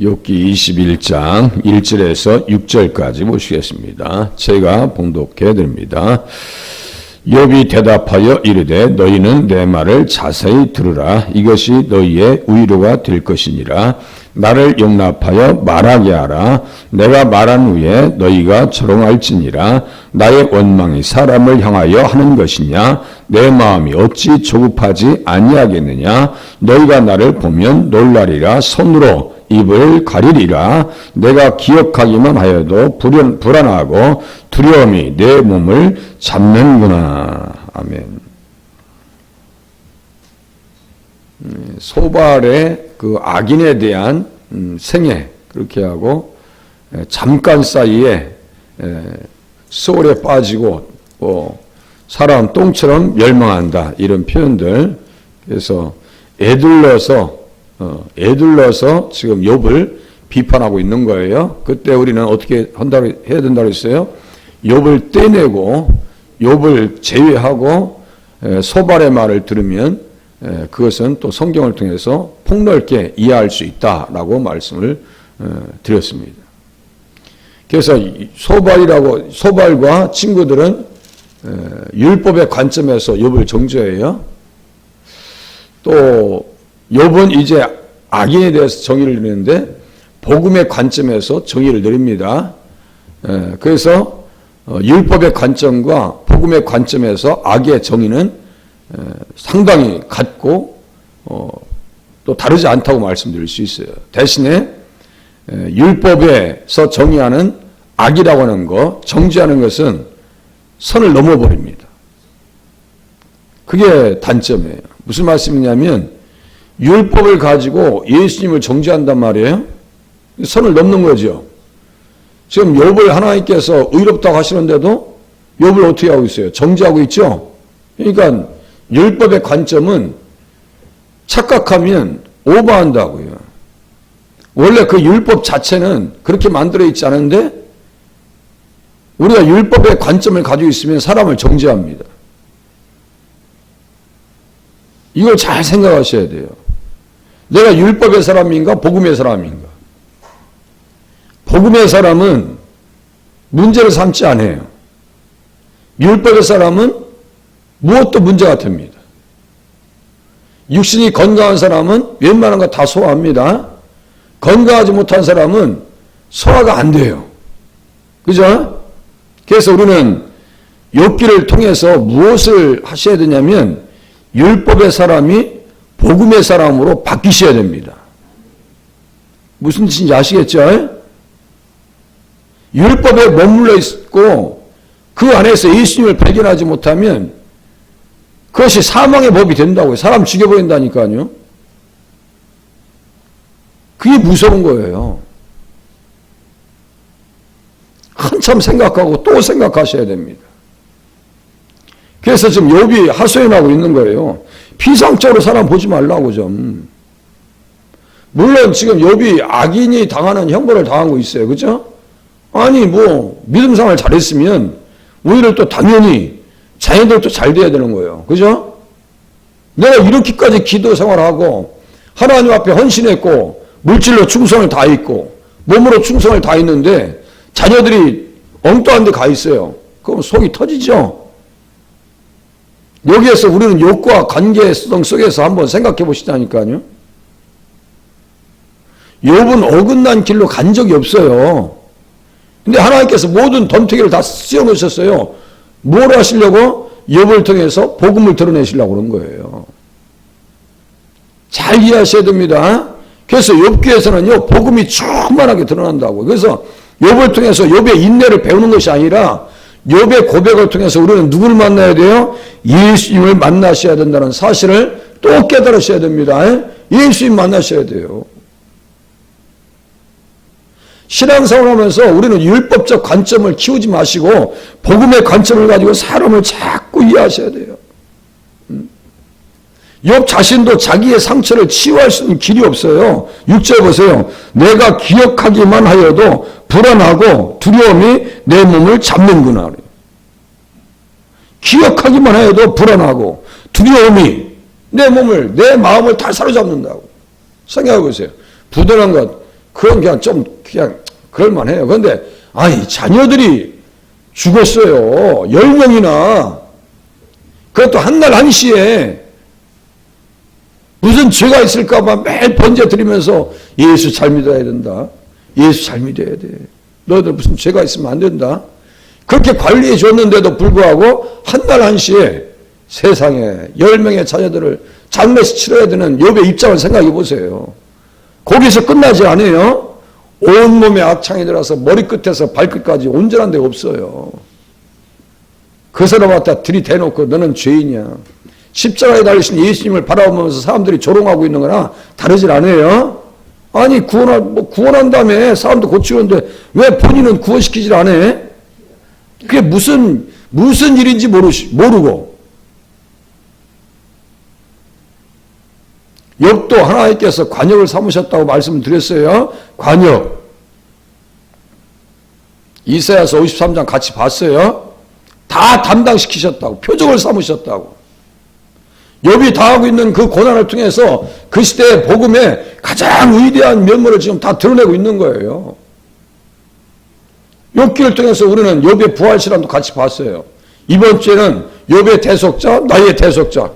욥기 21장 1절에서 6절까지 보시겠습니다. 제가 봉독해 드립니다. 욥이 대답하여 이르되 너희는 내 말을 자세히 들으라. 이것이 너희의 위로가 될 것이니라. 나를 용납하여 말하게 하라. 내가 말한 후에 너희가 조롱할지니라. 나의 원망이 사람을 향하여 하는 것이냐? 내 마음이 어찌 조급하지 아니하겠느냐? 너희가 나를 보면 놀라리라. 손으로 입을 가리리라. 내가 기억하기만 하여도 불안, 불안하고 두려움이 내 몸을 잡는구나. 아멘. 음, 소발의 그 악인에 대한 음, 생애 그렇게 하고 에, 잠깐 사이에 에, 소울에 빠지고 뭐 사람 똥처럼 멸망한다. 이런 표현들. 그래서 애들러서 어, 애들러서 지금 욥을 비판하고 있는 거예요. 그때 우리는 어떻게 한다고 해야 된다고 했어요? 욥을 떼내고 욥을 제외하고 에, 소발의 말을 들으면 에, 그것은 또 성경을 통해서 폭넓게 이해할 수 있다라고 말씀을 어, 드렸습니다. 그래서 이 소발이라고 소발과 친구들은 에, 율법의 관점에서 욥을 정죄해요. 또 욥은 이제 악인에 대해서 정의를 내리는데 복음의 관점에서 정의를 내립니다. 에, 그래서 어, 율법의 관점과 복음의 관점에서 악의 정의는 에, 상당히 같고 어, 또 다르지 않다고 말씀드릴 수 있어요. 대신에 에, 율법에서 정의하는 악이라고 하는 것, 정죄하는 것은 선을 넘어버립니다. 그게 단점이에요. 무슨 말씀이냐면 율법을 가지고 예수님을 정죄한단 말이에요. 선을 넘는 거죠. 지금 욥을 하나님께서 의롭다고 하시는데도 욥을 어떻게 하고 있어요? 정죄하고 있죠. 그러니까 율법의 관점은 착각하면 오버한다고요. 원래 그 율법 자체는 그렇게 만들어 있지 않은데 우리가 율법의 관점을 가지고 있으면 사람을 정죄합니다. 이걸 잘 생각하셔야 돼요. 내가 율법의 사람인가 복음의 사람인가? 복음의 사람은 문제를 삼지 않아요. 율법의 사람은 무엇도 문제가 됩니다. 육신이 건강한 사람은 웬만한 거 다 소화합니다. 건강하지 못한 사람은 소화가 안 돼요. 그죠? 그래서 우리는 욥기를 통해서 무엇을 하셔야 되냐면 율법의 사람이 복음의 사람으로 바뀌셔야 됩니다. 무슨 뜻인지 아시겠죠? 율법에 머물러 있고 그 안에서 예수님을 발견하지 못하면 그것이 사망의 법이 된다고요. 사람 죽여버린다니까요. 그게 무서운 거예요. 한참 생각하고 또 생각하셔야 됩니다. 그래서 지금 욥이 하소연하고 있는 거예요. 피상적으로 사람 보지 말라고 좀. 물론 지금 욥이 악인이 당하는 형벌을 당하고 있어요. 그죠? 아니 뭐 믿음 생활 잘했으면 오히려 또 당연히 자녀들도 잘 돼야 되는 거예요. 그죠? 내가 이렇게까지 기도 생활하고 하나님 앞에 헌신했고 물질로 충성을 다했고 몸으로 충성을 다했는데 자녀들이 엉뚱한 데 가 있어요. 그럼 속이 터지죠. 여기에서 우리는 욕과 관계성 속에서 한번 생각해 보시자니까요. 욥은 어긋난 길로 간 적이 없어요. 근데 하나님께서 모든 덤태기를 다 씌워 놓으셨어요. 뭘 하시려고? 욥을 통해서 복음을 드러내시려고 그런 거예요. 잘 이해하셔야 됩니다. 그래서 욥기에서는요, 복음이 충만하게 드러난다고. 그래서 욥을 통해서 욥의 인내를 배우는 것이 아니라 욥의 고백을 통해서 우리는 누구를 만나야 돼요? 예수님을 만나셔야 된다는 사실을 또 깨달으셔야 됩니다. 예수님 만나셔야 돼요. 신앙생활 하면서 우리는 율법적 관점을 키우지 마시고 복음의 관점을 가지고 사람을 자꾸 이해하셔야 돼요. 욥 자신도 자기의 상처를 치유할 수 있는 길이 없어요. 6절 보세요. 내가 기억하기만 하여도 불안하고 두려움이 내 몸을 잡는구나. 기억하기만 해도 불안하고 두려움이 내 몸을, 내 마음을 다 사로잡는다고. 생각해 보세요. 부단한 것, 그건 그냥 좀 그냥 그럴만해요. 그런데 아니 자녀들이 죽었어요. 열 명이나 그것도 한 날 한시에 무슨 죄가 있을까봐 매일 번제 드리면서 예수 잘 믿어야 된다. 예수 잘 믿어야 돼. 너희들 무슨 죄가 있으면 안 된다. 그렇게 관리해 줬는데도 불구하고 한 날 한시에 세상에 열 명의 자녀들을 장례식 치러야 되는 욥의 입장을 생각해 보세요. 거기서 끝나지 않아요. 온몸에 악창이 들어서 머리끝에서 발끝까지 온전한 데가 없어요. 그 사람 갖다 들이대놓고 너는 죄인이야. 십자가에 달리신 예수님을 바라보면서 사람들이 조롱하고 있는 거나 다르질 않아요. 아니 구원한 뭐 구원한 다음에 사람도 고치는데 왜 본인은 구원시키질 않아? 그게 무슨 무슨 일인지 모르시 모르고 욥도 하나님께서 관역을 삼으셨다고 말씀을 드렸어요. 관역. 이사야서 53장 같이 봤어요. 다 담당시키셨다고 표적을 삼으셨다고. 욥이 당하고 있는 그 고난을 통해서 그 시대의 복음의 가장 위대한 면모를 지금 다 드러내고 있는 거예요. 욥기를 통해서 우리는 욥의 부활 시간도 같이 봤어요. 이번 주에는 욥의 대속자, 나의 대속자.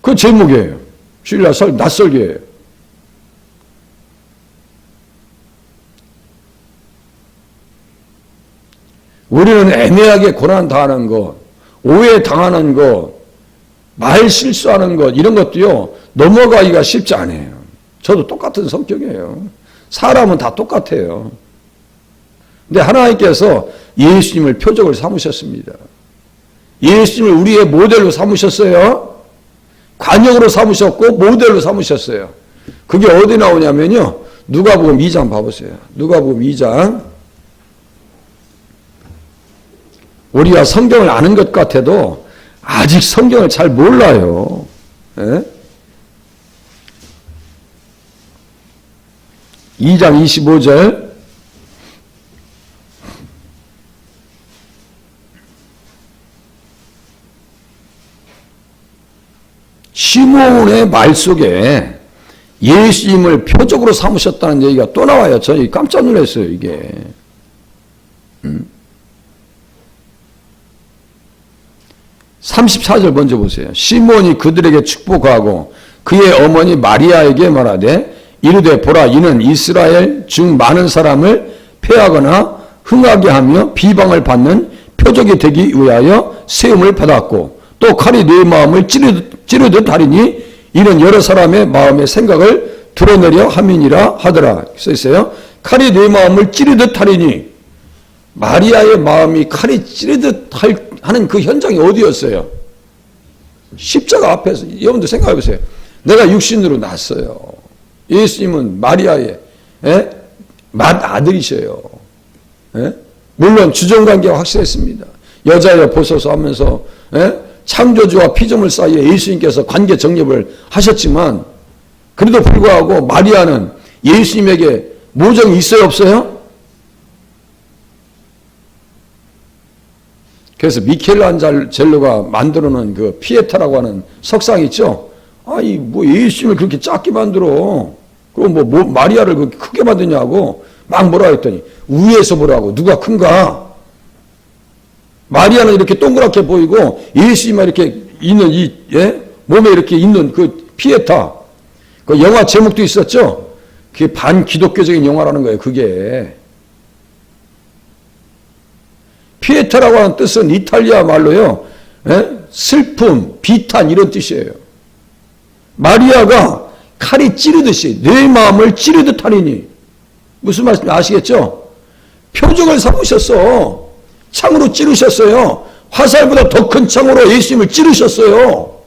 그 제목이에요. 주일날 설, 낯설기예요. 우리는 애매하게 고난 당하는 것, 오해 당하는 것, 말 실수하는 것, 이런 것도요, 넘어가기가 쉽지 않아요. 저도 똑같은 성격이에요. 사람은 다 똑같아요. 근데 하나님께서 예수님을 표적을 삼으셨습니다. 예수님을 우리의 모델로 삼으셨어요. 관역으로 삼으셨고 모델로 삼으셨어요. 그게 어디 나오냐면요. 누가복음 2장 봐보세요. 누가복음 2장 우리가 성경을 아는 것 같아도 아직 성경을 잘 몰라요. 예? 2장 25절 시몬의 말 속에 예수님을 표적으로 삼으셨다는 얘기가 또 나와요. 저희 깜짝 놀랐어요, 이게. 음? 34절 먼저 보세요. 시몬이 그들에게 축복하고 그의 어머니 마리아에게 말하되 이르되 보라 이는 이스라엘 중 많은 사람을 패하거나 흥하게 하며 비방을 받는 표적이 되기 위하여 세움을 받았고 또 칼이 네 마음을 찌르듯, 하리니 이는 여러 사람의 마음의 생각을 드러내려 함이니라 하더라. 써 있어요. 칼이 네 마음을 찌르듯 하리니 마리아의 마음이 칼이 찌르듯 할, 하는 그 현장이 어디였어요? 십자가 앞에서 여러분들 생각해 보세요. 내가 육신으로 났어요. 예수님은 마리아의 에? 맏 아들이셔요. 에? 물론 주정관계가 확실했습니다. 여자여 보소서 하면서 에? 창조주와 피조물 사이에 예수님께서 관계 정립을 하셨지만 그래도 불구하고 마리아는 예수님에게 모정이 있어요 없어요? 그래서 미켈란젤로가 만들어 놓은 그 피에타라고 하는 석상 있죠? 아니, 뭐 예수님을 그렇게 작게 만들어. 그럼 뭐, 뭐 마리아를 그렇게 크게 만드냐고 막 뭐라 했더니 위에서 보라고 누가 큰가? 마리아는 이렇게 동그랗게 보이고 예수님만 이렇게 있는 이, 예? 몸에 이렇게 있는 그 피에타. 그 영화 제목도 있었죠? 그게 반 기독교적인 영화라는 거예요, 그게. 피에타라고 하는 뜻은 이탈리아 말로요. 예? 슬픔, 비탄 이런 뜻이에요. 마리아가 칼이 찌르듯이 내 마음을 찌르듯 하리니 무슨 말씀인지 아시겠죠? 표적을 삼으셨어. 창으로 찌르셨어요. 화살보다 더 큰 창으로 예수님을 찌르셨어요.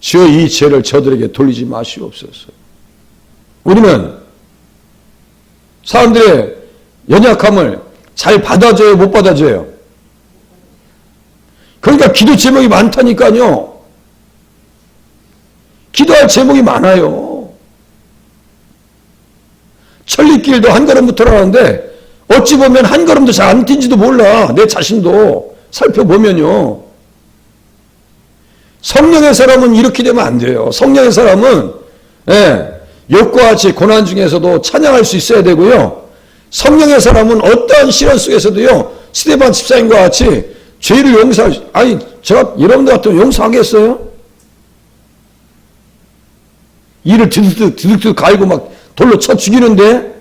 주여 이 죄를 저들에게 돌리지 마시옵소서. 우리는 사람들의 연약함을 잘 받아줘요, 못 받아줘요? 그러니까 기도 제목이 많다니까요. 기도할 제목이 많아요. 천리길도 한 걸음부터 하는데 어찌 보면 한 걸음도 잘 안 뛴지도 몰라. 내 자신도 살펴보면요. 성령의 사람은 이렇게 되면 안 돼요. 성령의 사람은 예, 욕과 같이 고난 중에서도 찬양할 수 있어야 되고요. 성령의 사람은 어떠한 시련 속에서도요. 스테반 집사님과 같이 죄를 용서 아니 제가 여러분들 같으면 용서하겠어요? 이를 드득 드득 갈고 막 돌로 쳐 죽이는데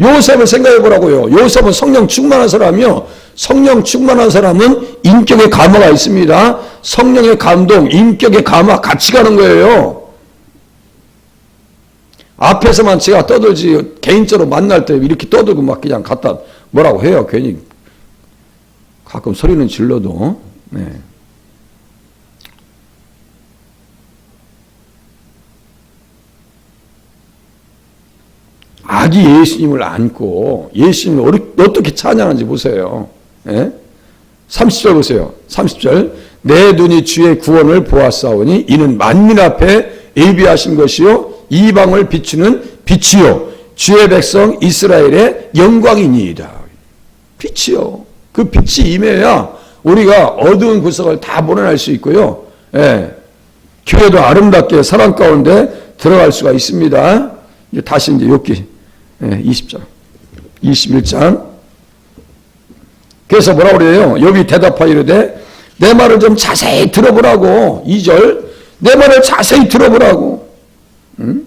요셉을 생각해 보라고요. 요셉은 성령 충만한 사람이요. 성령 충만한 사람은 인격의 감화가 있습니다. 성령의 감동, 인격의 감화 같이 가는 거예요. 앞에서만 제가 떠들지 개인적으로 만날 때 이렇게 떠들고 막 그냥 갖다 뭐라고 해요. 괜히 가끔 소리는 질러도 네. 아기 예수님을 안고 예수님을 어떻게 찬양하는지 보세요. 예? 30절 보세요. 30절. 내 눈이 주의 구원을 보았사오니 이는 만민 앞에 예비하신 것이요 이방을 비추는 빛이요 주의 백성 이스라엘의 영광이니이다. 빛이요. 그 빛이 임해야 우리가 어두운 구석을 다 몰아낼 수 있고요. 예. 교회도 아름답게 사랑 가운데 들어갈 수가 있습니다. 이제 다시 이제 욥기 20장, 21장. 그래서 뭐라 그래요? 욥이 대답하이르되 내 말을 좀 자세히 들어보라고. 2절. 내 말을 자세히 들어보라고. 응?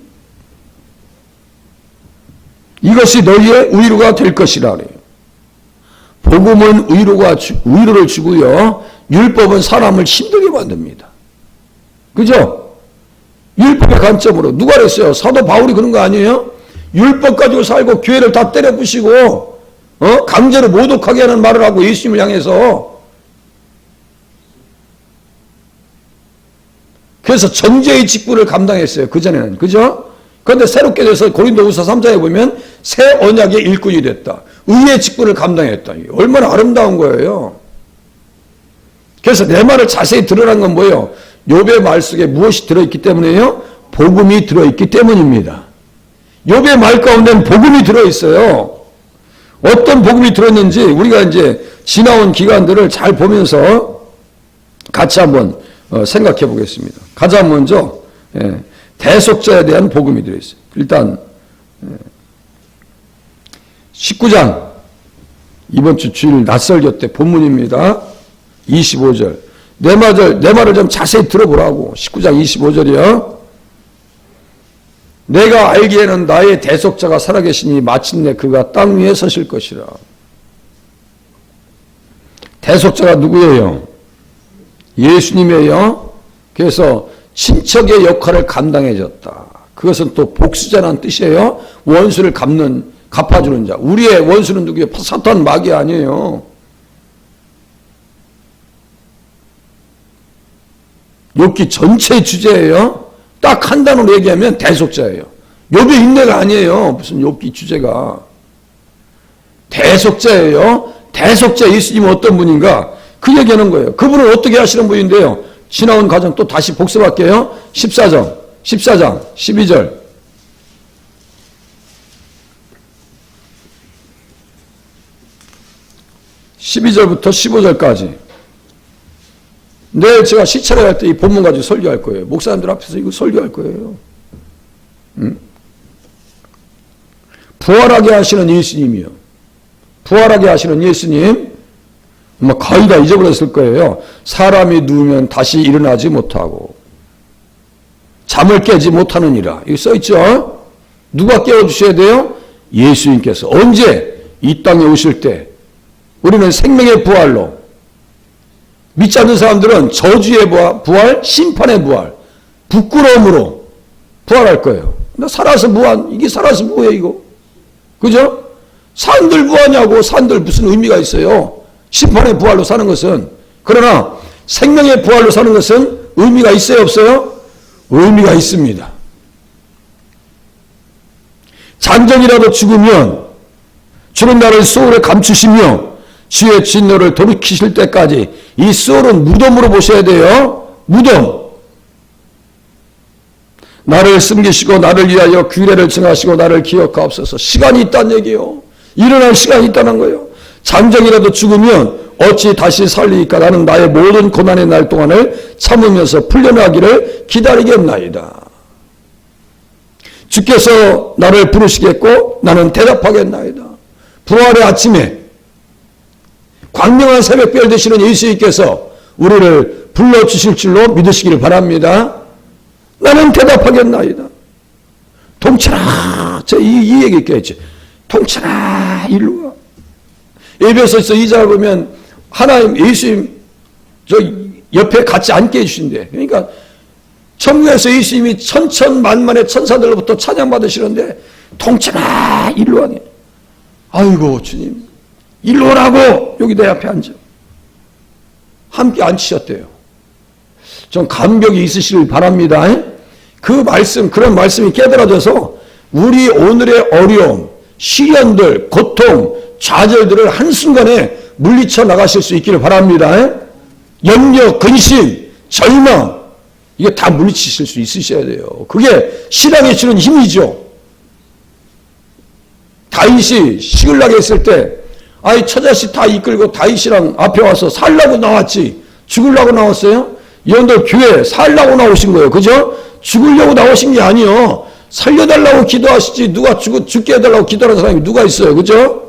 이것이 너희의 의로가 될 것이라 그래요. 복음은 의로가 의로를 주고요. 율법은 사람을 힘들게 만듭니다. 그죠? 율법의 관점으로 누가 그랬어요? 사도 바울이 그런 거 아니에요? 율법 가지고 살고 교회를 다 때려 부시고 어? 강제로 모독하게 하는 말을 하고 예수님을 향해서 그래서 전제의 직분을 감당했어요. 그전에는. 그죠? 그런데 새롭게 돼서 고린도후서 3장에 보면 새 언약의 일꾼이 됐다. 의의 직분을 감당했다. 얼마나 아름다운 거예요. 그래서 내 말을 자세히 들으라는 건 뭐예요? 욥의 말 속에 무엇이 들어있기 때문에요? 복음이 들어있기 때문입니다. 욥의 말 가운데는 복음이 들어있어요. 어떤 복음이 들었는지 우리가 이제 지나온 기간들을 잘 보면서 같이 한번 어, 생각해 보겠습니다. 가장 먼저 예, 대속자에 대한 복음이 들어있어요. 일단 19장 이번 주 주일 낯설교 때 본문입니다. 25절 내 말을 내 말을 좀 자세히 들어보라고 19장 25절이요. 내가 알기에는 나의 대속자가 살아계시니 마침내 그가 땅 위에 서실 것이라. 대속자가 누구예요? 예수님이에요. 그래서 친척의 역할을 감당해줬다. 그것은 또 복수자라는 뜻이에요. 원수를 갚는, 갚아주는 자. 우리의 원수는 누구예요? 사탄 마귀 아니에요. 욥기 전체 주제예요. 딱 한 단어로 얘기하면 대속자예요. 욥의 인내가 아니에요. 무슨 욥기 주제가. 대속자예요. 대속자 예수님은 어떤 분인가? 그 얘기하는 거예요. 그분은 어떻게 하시는 분인데요. 지나온 과정 또 다시 복습할게요. 14장, 14장, 12절. (12절부터) (15절까지) 내일 제가 시차례 할때이 본문 가지고 설교할 거예요. 목사님들 앞에서 이거 설교할 거예요. 응? 부활하게 하시는 예수님이요. 부활하게 하시는 예수님, 뭐 거의 다 잊어버렸을 거예요. 사람이 누우면 다시 일어나지 못하고 잠을 깨지 못하느니라. 이거 써있죠? 누가 깨워주셔야 돼요? 예수님께서. 언제? 이 땅에 오실 때. 우리는 생명의 부활로 믿지 않는 사람들은 저주의 부활, 심판의 부활, 부끄러움으로 부활할 거예요. 나 살아서 무한, 이게 살아서 뭐예요, 이거? 그죠? 산들 무하냐고, 산들 무슨 의미가 있어요? 심판의 부활로 사는 것은. 그러나 생명의 부활로 사는 것은 의미가 있어요, 없어요? 의미가 있습니다. 잔정이라도 죽으면 주는 나를 소울에 감추시며 주의 진노를 돌이키실 때까지 이 소울은 무덤으로 보셔야 돼요. 무덤. 나를 숨기시고 나를 위하여 규례를 정하시고 나를 기억하옵소서. 시간이 있다는 얘기요. 일어날 시간이 있다는 거예요. 잠정이라도 죽으면 어찌 다시 살리니까 나는 나의 모든 고난의 날 동안을 참으면서 풀려나기를 기다리겠나이다. 주께서 나를 부르시겠고 나는 대답하겠나이다. 부활의 아침에 광명한 새벽별 되시는 예수님께서 우리를 불러주실 줄로 믿으시기를 바랍니다. 나는 대답하겠나이다. 동철아, 저 이, 이 얘기 있겠지. 동철아, 일로 와. 에베소서 2장 보면 하나님, 예수님, 저 옆에 같이 앉게 해주신대. 그러니까 천국에서 예수님이 천천만만의 천사들로부터 찬양받으시는데 동철아, 일로 와니. 아이고, 주님. 일로 오라고 여기 내 앞에 앉아. 함께 앉히셨대요. 좀 감격이 있으시길 바랍니다. 그 말씀, 그런 말씀이 깨달아져서 우리 오늘의 어려움, 시련들, 고통, 좌절들을 한순간에 물리쳐 나가실 수 있기를 바랍니다. 염려, 근심, 절망, 이게 다 물리치실 수 있으셔야 돼요. 그게 신앙에 주는 힘이죠. 다윗이 시글나게 했을 때, 아이, 처자식 다 이끌고 다윗이랑 앞에 와서 살라고 나왔지. 죽으려고 나왔어요? 여러분들 교회 살라고 나오신 거예요. 그죠? 죽으려고 나오신 게 아니요. 살려달라고 기도하시지 누가 죽, 죽게 해달라고 기도하는 사람이 누가 있어요. 그죠?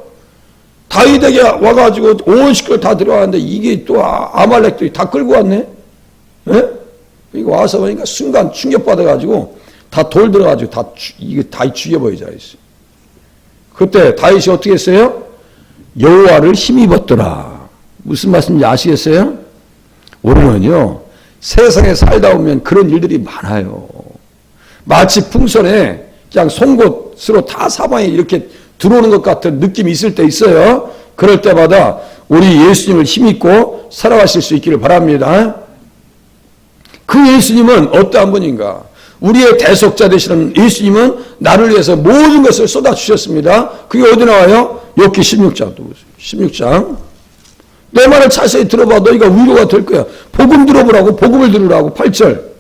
다윗에게 와가지고 온 식구를 다 들어왔는데 이게 또 아- 아말렉들이 다 끌고 왔네? 예? 이거 와서 보니까 순간 충격받아가지고 다 돌 들어가지고 다, 죽- 이게 다 죽여버리자 했어요. 그때 다윗이 어떻게 했어요? 여호와를 힘입었더라. 무슨 말씀인지 아시겠어요? 우리는요, 세상에 살다 보면 그런 일들이 많아요. 마치 풍선에 그냥 송곳으로 다 사방에 이렇게 들어오는 것 같은 느낌이 있을 때 있어요. 그럴 때마다 우리 예수님을 힘입고 살아가실 수 있기를 바랍니다. 그 예수님은 어떠한 분인가? 우리의 대속자 되시는 예수님은 나를 위해서 모든 것을 쏟아주셨습니다. 그게 어디 나와요? 욥기 16장. 16장. 내 말을 자세히 들어봐. 너희가 위로가 될 거야. 복음 들어보라고, 복음을 들으라고. 8절.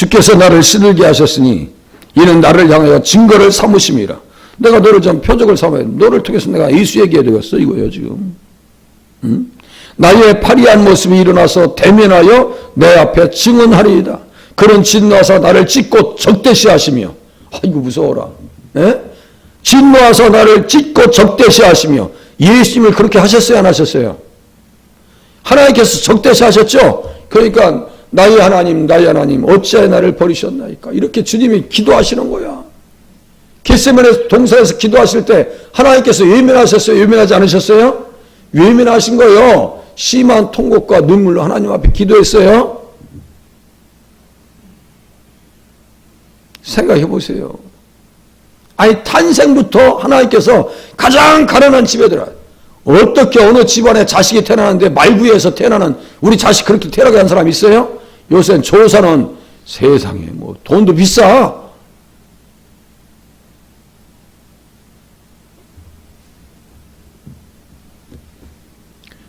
주께서 나를 시들게 하셨으니 이는 나를 향하여 증거를 삼으심이라. 내가 너를 좀 표적을 삼아야 돼. 너를 통해서 내가 예수 얘기해야 되겠어. 이거예요, 지금. 응? 나의 파리한 모습이 일어나서 대면하여 내 앞에 증언하리이다. 그런 진노하사 나를 찢고 적대시하시며 아이고 무서워라. 예? 진노하사 나를 찢고 적대시하시며 예수님을 그렇게 하셨어요 안 하셨어요? 하나님께서 적대시하셨죠? 그러니까 나의 하나님 나의 하나님 어찌하여 나를 버리셨나이까 이렇게 주님이 기도하시는 거야. 겟세만의 동산에서 기도하실 때 하나님께서 외면하셨어요? 외면하지 않으셨어요? 외면하신 거요. 심한 통곡과 눈물로 하나님 앞에 기도했어요. 생각해 보세요. 아니 탄생부터 하나님께서 가장 가난한 집에 들어 어떻게 어느 집안에 자식이 태어나는데 말부에서 태어나는 우리 자식 그렇게 태어나게 한 사람 있어요? 요새는 조사는 세상에 뭐 돈도 비싸.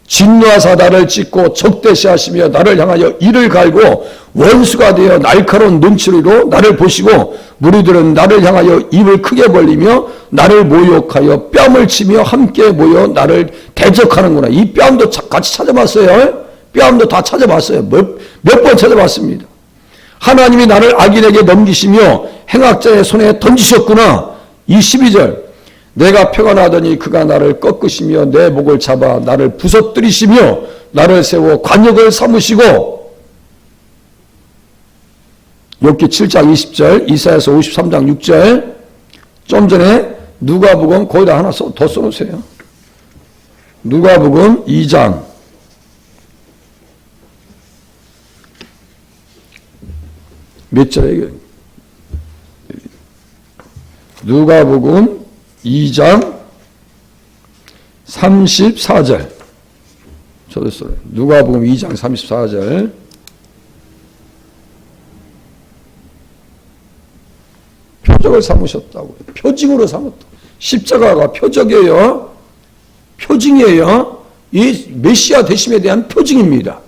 진노하사 나를 찢고 적대시하시며 나를 향하여 이를 갈고 원수가 되어 날카로운 눈치로 나를 보시고 무리들은 나를 향하여 입을 크게 벌리며 나를 모욕하여 뺨을 치며 함께 모여 나를 대적하는구나. 이 뺨도 같이 찾아봤어요. 뺨도 다 찾아봤어요. 몇 번 찾아봤습니다. 하나님이 나를 악인에게 넘기시며 행악자의 손에 던지셨구나. 이 12절. 내가 표가 나더니 그가 나를 꺾으시며 내 목을 잡아 나를 부서뜨리시며 나를 세워 관역을 삼으시고 욥기 7장 20절 이사야서 53장 6절 좀 전에 누가복음 거기다 하나 써, 더 써놓으세요. 누가복음 2장 몇 절에 누가복음 2장 34절. 저도 써요. 누가복음 2장 34절. 표적을 삼으셨다고. 표징으로 삼았다. 십자가가 표적이에요. 표징이에요. 이 메시아 되심에 대한 표징입니다.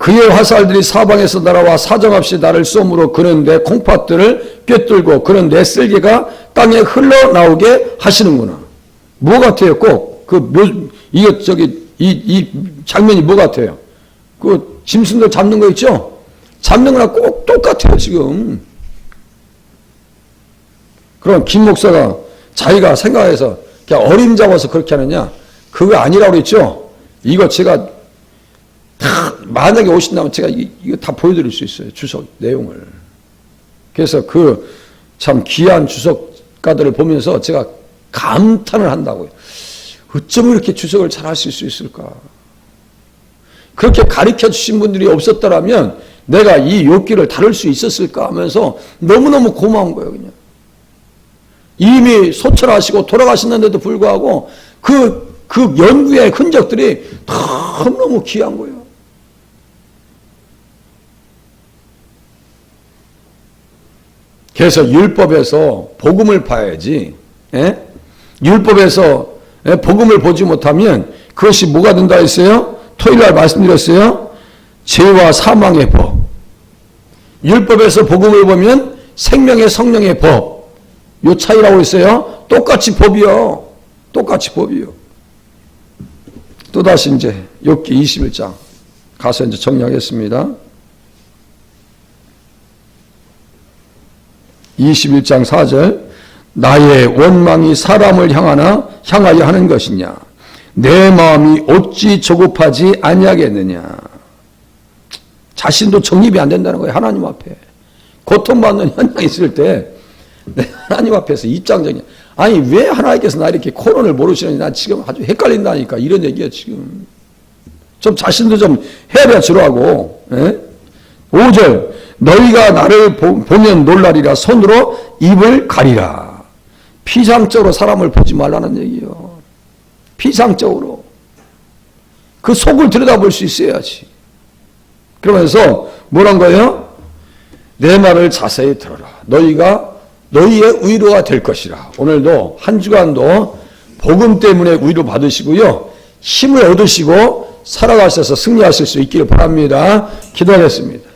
그의 화살들이 사방에서 날아와 사정없이 나를 쏘므로 그는 내 콩팥들을 꿰뚫고 그는 내 쓸개가 땅에 흘러나오게 하시는구나. 뭐 같아요? 꼭 그 묘, 이게 저기 이, 이 장면이 뭐 같아요? 그 짐승들 잡는 거 있죠? 잡는 거랑 꼭 똑같아요 지금. 그럼 김 목사가 자기가 생각해서 그냥 어림 잡아서 그렇게 하느냐? 그거 아니라고 그랬죠? 이거 제가 다 만약에 오신다면 제가 이- 이거 다 보여드릴 수 있어요. 주석 내용을. 그래서 그 참 귀한 주석가들을 보면서 제가 감탄을 한다고요. 어쩜 이렇게 주석을 잘 하실 수 있을까? 그렇게 가르쳐 주신 분들이 없었더라면 내가 이 욕기를 다룰 수 있었을까 하면서 너무너무 고마운 거예요, 그냥. 이미 소철하시고 돌아가셨는데도 불구하고 그, 그 연구의 흔적들이 너무너무 귀한 거예요. 그래서 율법에서 복음을 봐야지. 예? 율법에서 예, 복음을 보지 못하면 그것이 뭐가 된다 했어요? 토요일 날 말씀드렸어요. 죄와 사망의 법. 율법에서 복음을 보면 생명의 성령의 법. 요 차이라고 했어요. 똑같이 법이요. 똑같이 법이요. 또다시 이제 욥기 21장 가서 이제 정리하겠습니다. 21장 4절 나의 원망이 사람을 향하나 향하여 하는 것이냐? 내 마음이 어찌 조급하지 아니하겠느냐? 자신도 정립이 안 된다는 거예요 하나님 앞에. 고통받는 현장이 있을 때내 하나님 앞에서 입장정이 아니 왜 하나님께서 나 이렇게 코론을 모르시느냐 나 지금 아주 헷갈린다니까 이런 얘기야 지금. 좀 자신도 좀 헤아려 주라고. 예? 5절 너희가 나를 보- 보면 놀라리라. 손으로 입을 가리라. 피상적으로 사람을 보지 말라는 얘기요. 피상적으로. 그 속을 들여다볼 수 있어야지. 그러면서 뭐란 거예요? 내 말을 자세히 들어라. 너희가 너희의 위로가 될 것이라. 오늘도 한 주간도 복음 때문에 위로 받으시고요. 힘을 얻으시고 살아가셔서 승리하실 수 있기를 바랍니다. 기도하겠습니다